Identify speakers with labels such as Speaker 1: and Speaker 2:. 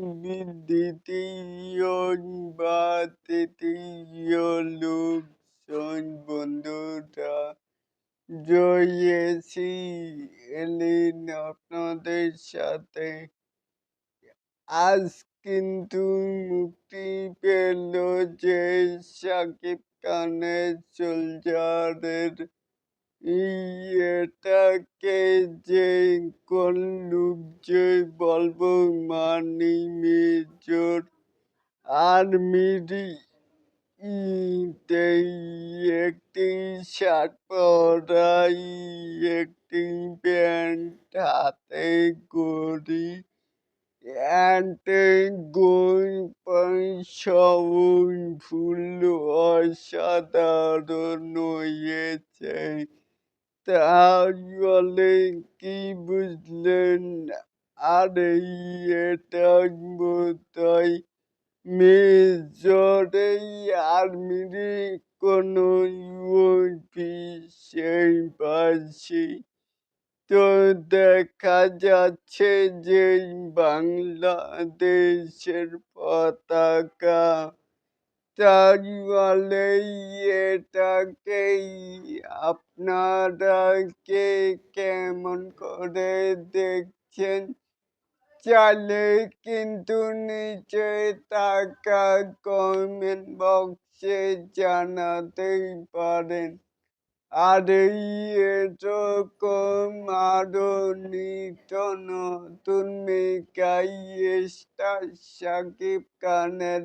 Speaker 1: মুভির দ্বিতীয় বা তৃতীয় লোকজন বন্ধুরা। জয়েছি, এলেন আপনাদের সাথে। আজ কিন্তু মুক্তি পেল যে সাকিব খানের সোলজারের এটাকে যে কোন লোক যে বলব মানি মেজর আর্মির একটি শার্ট পরাই, একটি প্যান্ট হাতে অ্যান্টে গোল ফুল অসাধারণ হয়েছে। তাহলে কি বুঝলেন? আরে এটা বোধহয় মেজরেই আর্মির কোনো সেই পাশে। তো দেখা যাচ্ছে যে বাংলাদেশের পতাকা তাহলে এটাকেই আপনারা কে কেমন করে দেখছেন? চাইলে কিন্তু নিচে থাকা কমেন্ট বক্সে জানাতেই পারেন। আর এই এরকম আরও নিত্য নতুন মেকাই স্টার সাকিব খানের